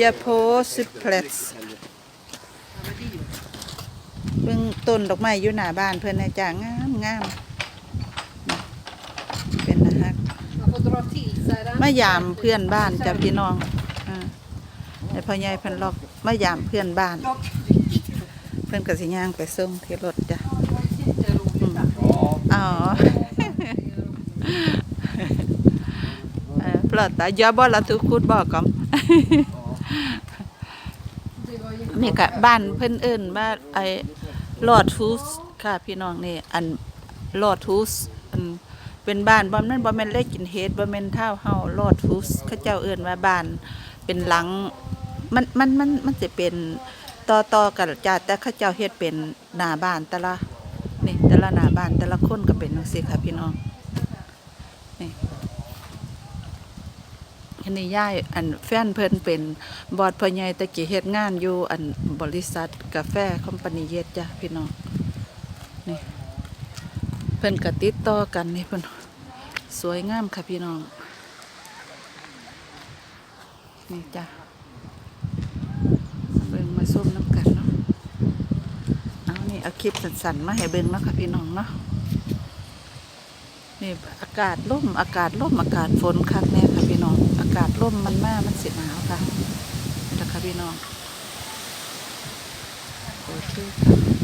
ยาโพสิเพลสเบิ่งต้นดอกไม้อยู่หน้าบ้านเพิ่อนนะจ้างามงามเป็นนะฮะมายามเพื่อนบ้านจ้ะพี่น้องอ่าในพ่อใหญ่เพิ่นล็อกมายามเพื่อนบ้าน เพิ่นก็สิย่างไปส่งที่รถจ้ะ Det var jätteroligt. อ๋อ เออเพลอตาอย่าบ่ละทุกคุดบอก ก่อม Det var jätte- นี่ก็บ้านเพิ่นเอิ้นว่าไอ้ลอดฮูสค่ะพี่น้องนี่อันลอดฮูสอันเป็นบ้านบ่แม่นบ่แม่นเลขกินเฮ็ดบ่แม่นเท่าเฮาลอดฮูสเขาเจ้าเอิ้นว่าบ้านเป็นหลังมันมันมันมันสิเป็นต่อต่อกันจ้าแต่เขาเจ้าเฮ็ดเป็นหน้าบ้านแต่ละนี่แต่ละหน้าบ้านแต่ละคนก็เป็นจังซี่ค่ะพี่น้อง อันนี้ย่ายอันแฟนเพิ่นเป็นบอดพ่อใหญ่ตะกี้เฮ็ดงานอยู่อันบริษัทกาแฟคอมพานีเย็ดจ้ะพี่น้องนี่เพิ่นก็ติดต่อกันนี่เพิ่นสวยงามค่ะพี่น้องนี่จ้ะเบิ่งมาส้มน้ำกันเนาะเอานี่เอาคลิปสั้นๆมาให้เบิ่งเนาะค่ะพี่น้องเนาะนี่อากาศร่มอากาศร่มอากาศฝนคักแน่ค่ะากาศร่มมันมากมันสิหนาวค่ะนี่แหละค่ะพี่น้องโอเคค่ะ